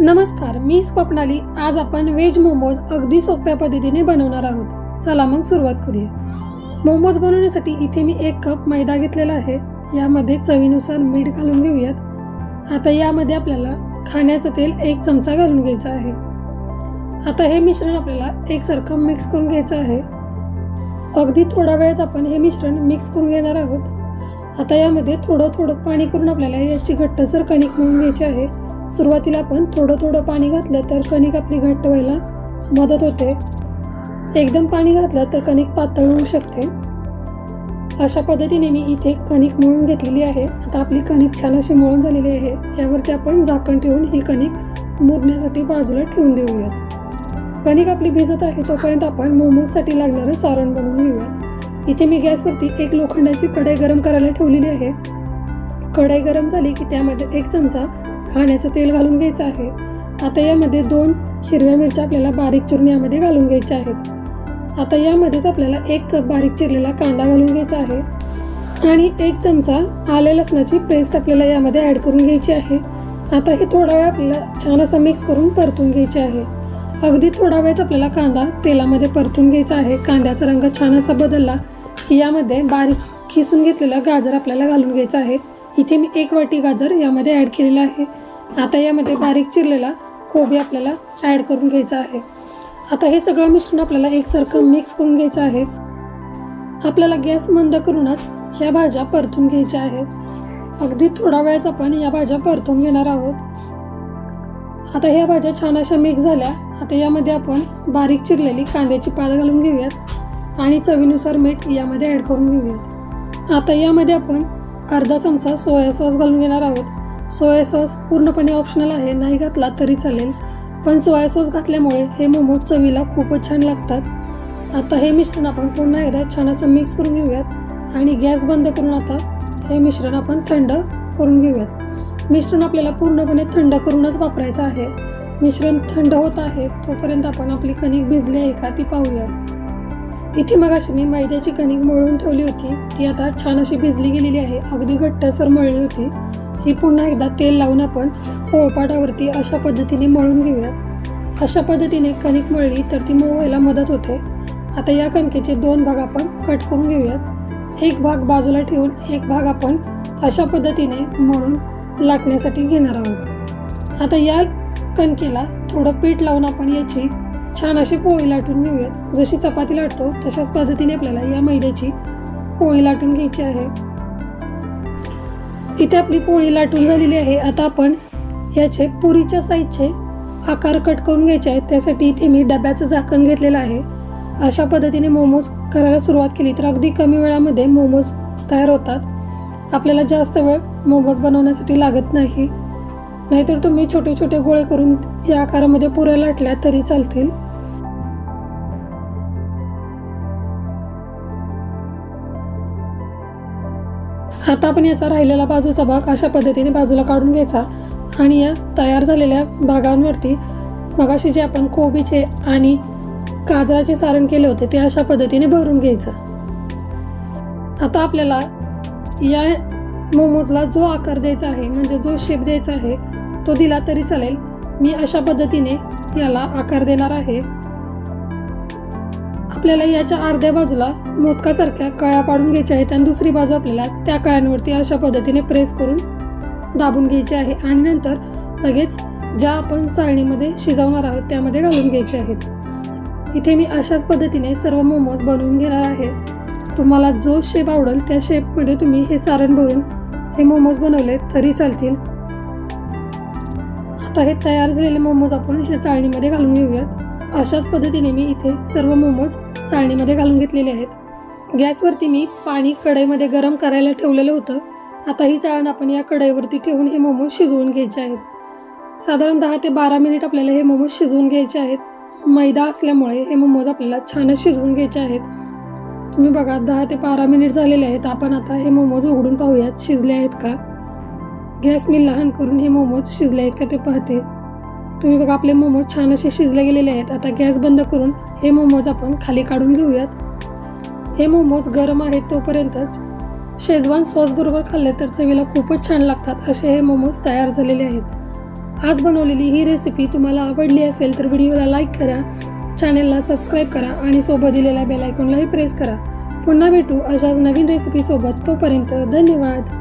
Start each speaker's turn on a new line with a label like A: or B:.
A: नमस्कार मी स्वप्नाली. आज आपण व्हेज मोमोज अगदी सोप्या पद्धतीने बनवणार आहोत. चला मग सुरुवात करूया. मोमोज बनवण्यासाठी इथे मी एक कप मैदा घेतलेला आहे. यामध्ये चवीनुसार मीठ घालून घेऊयात. आता यामध्ये आपल्याला खाण्याचं तेल एक चमचा घालून घ्यायचं आहे. आता हे मिश्रण आपल्याला एकसारखं मिक्स करून घ्यायचं आहे. अगदी थोडा वेळच आपण हे मिश्रण मिक्स करून घेणार आहोत. आता यामध्ये थोडं थोडं पाणी करून आपल्याला याची घट्टसर कणिक म्हणून घ्यायची आहे. सुरुवातीला आपण थोडं थोडं पाणी घातलं तर कणिक आपली घट्ट व्हायला मदत होते. एकदम पाणी घातलं तर कणिक पातळ होऊ शकते. अशा पद्धतीने मी इथे कणिक मळून घेतलेली आहे. आता आपली कणिक छान अशी मळून झालेली आहे. यावरती आपण झाकण ठेवून ही कणिक मुरण्यासाठी बाजूला ठेवून देऊयात. कणिक आपली भिजत आहे तोपर्यंत आपण मोमोजसाठी लागणारं सारण बनवून घेऊयात. इथे मी गॅसवरती एक लोखंडाची कढई गरम करायला ठेवलेली आहे. कढई गरम झाली की त्यामध्ये एक चमचा खाण्याचं तेल घालून घ्यायचं आहे. आता यामध्ये दोन हिरव्या मिरच्या आपल्याला बारीक चिरून यामध्ये घालून घ्यायच्या आहेत. आता यामध्येच आपल्याला एक कप बारीक चिरलेला कांदा घालून घ्यायचा आहे. आणि एक चमचा आले लसणाची पेस्ट आपल्याला यामध्ये ॲड करून घ्यायची आहे. आता हे थोडा वेळ आपल्याला छान असं मिक्स करून परतून घ्यायचे आहे. अगदी थोडा वेळच आपल्याला कांदा तेलामध्ये परतून घ्यायचा आहे. कांद्याचा रंग छान असा बदलला की यामध्ये बारीक खिसून घेतलेला गाजर आपल्याला घालून घ्यायचा आहे. इथे मी एक वाटी गाजर यामध्ये ॲड केलेला आहे. आता यामध्ये बारीक चिरलेला कोबी आपल्याला ॲड करून घ्यायचा आहे. आता हे सगळं मिश्रण आपल्याला एकसारखं मिक्स करून घ्यायचं आहे. आपल्याला गॅस मंद करूनच ह्या भाज्या परतून घ्यायच्या आहेत. अगदी थोडा वेळच आपण या भाज्या परतून घेणार आहोत. आता ह्या भाज्या छान अशा मिक्स झाल्या. आता यामध्ये आपण बारीक चिरलेली कांद्याची पात घालून घेऊयात आणि चवीनुसार मीठ यामध्ये ॲड करून घेऊयात. आता यामध्ये आपण अर्धा चमचा सोया सॉस घालून घेणार आहोत. सोया सॉस पूर्णपणे ऑप्शनल आहे नाही घातला तरी चालेल. पण सोया सॉस घातल्यामुळे हे मोमोज चवीला खूपच छान लागतात. आता हे मिश्रण आपण पुन्हा एकदा छान असं मिक्स करून घेऊयात. आणि गॅस बंद करून आता हे मिश्रण आपण थंड करून घेऊयात. मिश्रण आपल्याला पूर्णपणे थंड करूनच वापरायचं आहे. मिश्रण थंड होत आहे तोपर्यंत आपण आपली कणिक भिजली आहे का ती पाहूयात. तिथे मग अशी मी मैद्याची कणिक मळून ठेवली होती. ती आता छान अशी भिजली गेलेली आहे. अगदी घट्टसर मळली होती. ती पुन्हा एकदा तेल लावून आपण पोळपाटावरती अशा पद्धतीने मळून घेऊयात. अशा पद्धतीने कणिक मळली तर ती मऊ व्हायला मदत होते. आता या कणकेचे दोन भाग आपण कट करून घेऊयात. एक भाग बाजूला ठेवून एक भाग आपण अशा पद्धतीने मळून लाटण्यासाठी घेणार आहोत. आता या कणकेला थोडं पीठ लावून आपण याची छान अशी पोळी लाटून घेऊयात. जशी चपाती लाटतो तशाच पद्धतीने आपल्याला या मैद्याची पोळी लाटून घ्यायची आहे. इथे आपली पोळी लाटून झालेली आहे. आता आपण याचे पुरीच्या साईजचे आकार कट करून घ्यायचे आहेत. त्यासाठी इथे मी डब्याचं झाकण घेतलेलं आहे. अशा पद्धतीने मोमोज करायला सुरुवात केली तर अगदी कमी वेळामध्ये मोमोज तयार होतात. आपल्याला जास्त वेळ मोमोज बनवण्यासाठी लागत नाही. नाहीतर तुम्ही छोटे छोटे गोळे करून या आकारामध्ये पुऱ्या लाटल्या तरी चालतील. आता आपण याचा राहिलेला बाजूचा भाग अशा पद्धतीने बाजूला काढून घ्यायचा आणि या तयार झालेल्या भागांवरती मगाशी जे आपण कोबीचे आणि गाजराचे सारण केले होते ते अशा पद्धतीने भरून घ्यायचं. आता आपल्याला या मोमोजला जो आकार द्यायचा आहे म्हणजे जो शेप द्यायचा आहे तो दिला तरी चालेल. मी अशा पद्धतीने याला आकार देणार आहे. आपल्याला याच्या अर्ध्या बाजूला मोदकासारख्या कळ्या पाडून घ्यायच्या आहेत आणि दुसरी बाजू आपल्याला त्या कळ्यांवरती अशा पद्धतीने प्रेस करून दाबून घ्यायची आहे. आणि नंतर लगेच ज्या आपण चाळणीमध्ये शिजवणार आहोत त्यामध्ये घालून घ्यायचे आहेत. इथे मी अशाच पद्धतीने सर्व मोमोज बनवून घेणार आहे. तुम्हाला जो शेप आवडेल त्या शेपमध्ये तुम्ही हे सारण भरून हे मोमोज बनवले तरी चालतील. आता हे तयार झालेले मोमोज आपण ह्या चाळणीमध्ये घालून घेऊयात. अशाच पद्धतीने मी इथे सर्व मोमोज चाळणीमध्ये घालून घेतलेले आहेत. गॅसवरती मी पाणी कढईमध्ये गरम करायला ठेवलेलं होतं. आता ही चाळण आपण या कढईवरती ठेवून हे मोमोज शिजवून घ्यायचे आहेत. साधारण दहा ते बारा मिनिट आपल्याला हे मोमोज शिजवून घ्यायचे आहेत. मैदा असल्यामुळे हे मोमोज आपल्याला छानच शिजवून घ्यायचे आहेत. तुम्ही बघा दहा ते बारा मिनिट झालेले आहेत. आपण आता हे मोमोज उघडून पाहूयात शिजले आहेत का? गॅस मी लहान करून हे मोमोज शिजले आहेत का ते पाहते. तुम्ही बघा आपले मोमोज छान असे शिजले गेलेले आहेत. आता गॅस बंद करून हे मोमोज आपण खाली काढून घेऊयात. हे मोमोज गरम आहेत तोपर्यंतच शेजवान सॉसबरोबर खाल्ले तर चवीला खूपच छान लागतात असे हे मोमोज तयार झालेले आहेत. आज बनवलेली ही रेसिपी तुम्हाला आवडली असेल तर व्हिडिओला लाईक करा चॅनेलला सबस्क्राईब करा आणि सोबत दिलेल्या बेलायकॉनलाही प्रेस करा. पुन्हा भेटू अशाच नवीन रेसिपीसोबत तोपर्यंत धन्यवाद.